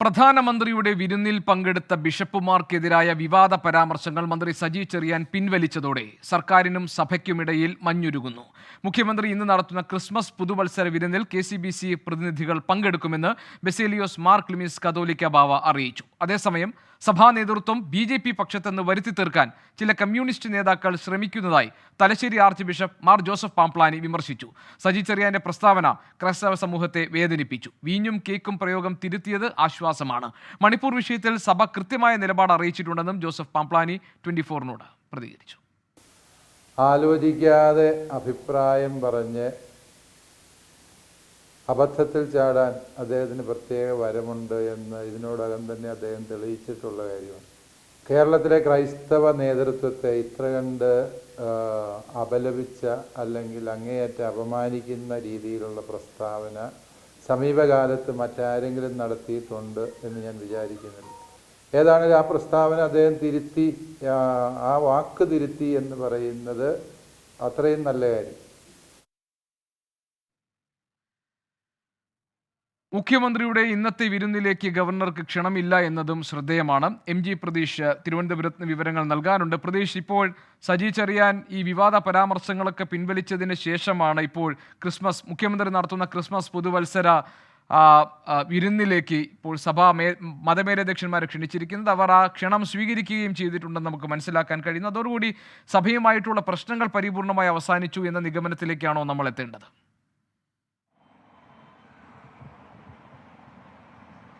പ്രധാനമന്ത്രിയുടെ വിരുന്നിൽ പങ്കെടുത്ത ബിഷപ്പുമാർക്കെതിരായ വിവാദ പരാമർശങ്ങൾ മന്ത്രി സജി ചെറിയാൻ പിൻവലിച്ചതോടെ സർക്കാരിനും സഭയ്ക്കുമിടയിൽ മഞ്ഞുരുകുന്നു. മുഖ്യമന്ത്രി ഇന്ന് നടത്തുന്ന ക്രിസ്മസ് പുതുവത്സര വിരുന്നിൽ കെ സി ബി സി പ്രതിനിധികൾ പങ്കെടുക്കുമെന്ന് ബെസേലിയോസ് മാർ ലിമിസ് കതോലിക്ക ബാവ അറിയിച്ചു. അതേസമയം സഭാ നേതൃത്വം ബി ജെ പി പക്ഷത്തെന്ന് വരുത്തി തീർക്കാൻ ചില കമ്മ്യൂണിസ്റ്റ് നേതാക്കൾ ശ്രമിക്കുന്നതായി Thalassery arch bishop Mar Joseph Pamplany വിമർശിച്ചു. സജി ചെറിയാന്റെ പ്രസ്താവന ക്രൈസ്തവ സമൂഹത്തെ വേദനിപ്പിച്ചു. വീഞ്ഞും കേക്കും പ്രയോഗം തിരുത്തിയത് ആശ്വാസമാണ്. മണിപ്പൂർ വിഷയത്തിൽ സഭ കൃത്യമായ നിലപാട് അറിയിച്ചിട്ടുണ്ടെന്നും ജോസഫ് പാംപ്ലാനി ട്വന്റി ഫോറിനോട് പ്രതികരിച്ചു. ആലോചിക്കാതെ അഭിപ്രായം പറഞ്ഞ് അബദ്ധത്തിൽ ചാടാൻ അദ്ദേഹത്തിന് പ്രത്യേക വരമുണ്ട് എന്ന് ഇതിനോടകം തന്നെ അദ്ദേഹം തെളിയിച്ചിട്ടുള്ള കാര്യമാണ്. കേരളത്തിലെ ക്രൈസ്തവ നേതൃത്വത്തെ ഇത്ര കണ്ട് അപലപിച്ച അല്ലെങ്കിൽ അങ്ങേയറ്റം അപമാനിക്കുന്ന രീതിയിലുള്ള പ്രസ്താവന സമീപകാലത്ത് മറ്റാരെങ്കിലും നടത്തിയിട്ടുണ്ട് എന്ന് ഞാൻ വിചാരിക്കുന്നില്ല. ഏതാണെങ്കിലും ആ പ്രസ്താവന അദ്ദേഹം തിരുത്തി ആ വാക്ക് തിരുത്തി എന്ന് പറയുന്നത് അത്രയും നല്ല കാര്യം. മുഖ്യമന്ത്രിയുടെ ഇന്നത്തെ വിരുന്നിലേക്ക് ഗവർണർക്ക് ക്ഷണമില്ല എന്നതും ശ്രദ്ധേയമാണ്. എം ജി പ്രതീഷ് തിരുവനന്തപുരത്ത് വിവരങ്ങൾ നൽകാനുണ്ട്. പ്രതീഷ് ഇപ്പോൾ സജി ചെറിയാൻ ഈ വിവാദ പരാമർശങ്ങളൊക്കെ പിൻവലിച്ചതിന് ശേഷമാണ് ഇപ്പോൾ ക്രിസ്മസ് മുഖ്യമന്ത്രി നടത്തുന്ന ക്രിസ്മസ് പുതുവത്സര വിരുന്നിലേക്ക് ഇപ്പോൾ സഭാ മേ മതമേലധ്യക്ഷന്മാരെ ക്ഷണിച്ചിരിക്കുന്നത്. അവർ ആ ക്ഷണം സ്വീകരിക്കുകയും ചെയ്തിട്ടുണ്ടെന്ന് നമുക്ക് മനസ്സിലാക്കാൻ കഴിയുന്നു. അതോടുകൂടി സഭയുമായിട്ടുള്ള പ്രശ്നങ്ങൾ പരിപൂർണമായി അവസാനിച്ചു എന്ന നിഗമനത്തിലേക്കാണോ നമ്മൾ എത്തേണ്ടത്?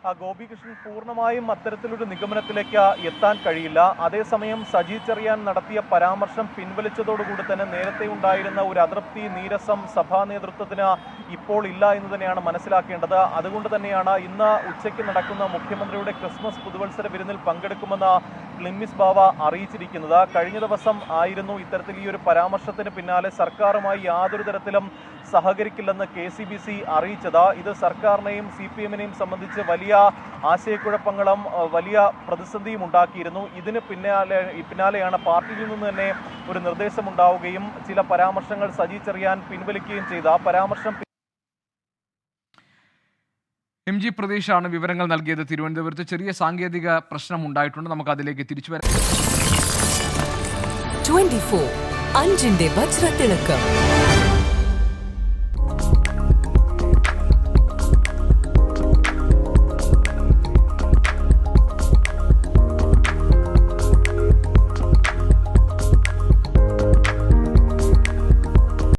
ഗോപികൃഷ്ണൻ പൂർണമായും അത്തരത്തിലൊരു നിഗമനത്തിലേക്ക് എത്താൻ കഴിയില്ല. അതേസമയം സജി ചെറിയാൻ നടത്തിയ പരാമർശം പിൻവലിച്ചതോടുകൂടി തന്നെ നേരത്തെ ഉണ്ടായിരുന്ന ഒരു അതൃപ്തി നീരസം സഭാ നേതൃത്വത്തിന് ഇപ്പോൾ ഇല്ല എന്ന് തന്നെയാണ് മനസ്സിലാക്കേണ്ടത്. അതുകൊണ്ട് തന്നെയാണ് ഇന്ന് ഉച്ചയ്ക്ക് നടക്കുന്ന മുഖ്യമന്ത്രിയുടെ ക്രിസ്മസ് പുതുവത്സര വിരുന്നിൽ പങ്കെടുക്കുമെന്ന് ക്ലിമ്മിസ് ബാവ അറിയിച്ചിരിക്കുന്നത്. കഴിഞ്ഞ ദിവസം ആയിരുന്നു ഇത്തരത്തിൽ ഈ ഒരു പരാമർശത്തിന് പിന്നാലെ സർക്കാരുമായി യാതൊരു തരത്തിലും സഹകരിക്കില്ലെന്ന് കെ സി ബി സി അറിയിച്ചത്. ഇത് സർക്കാരിനെയും സി പി എമ്മിനെയും സംബന്ധിച്ച് വലിയ ആശയക്കുഴപ്പങ്ങളും വലിയ പ്രതിസന്ധിയും ഉണ്ടാക്കിയിരുന്നു. ഇതിന് പിന്നാലെ പിന്നാലെയാണ് പാർട്ടിയിൽ നിന്ന് തന്നെ ഒരു നിർദ്ദേശമുണ്ടാവുകയും ചില പരാമർശങ്ങൾ സജി ചെറിയാൻ പിൻവലിക്കുകയും ചെയ്ത. ആ പരാമർശം എം ജി പ്രതീഷാണ് വിവരങ്ങൾ നൽകിയത് തിരുവനന്തപുരത്ത്. ചെറിയ സാങ്കേതിക പ്രശ്നം ഉണ്ടായിട്ടുണ്ട്. നമുക്ക് അതിലേക്ക് തിരിച്ചു വരാം. ട്വന്റി ഫോർ അഞ്ചിന്റെ വജ്രത്തിളക്കം.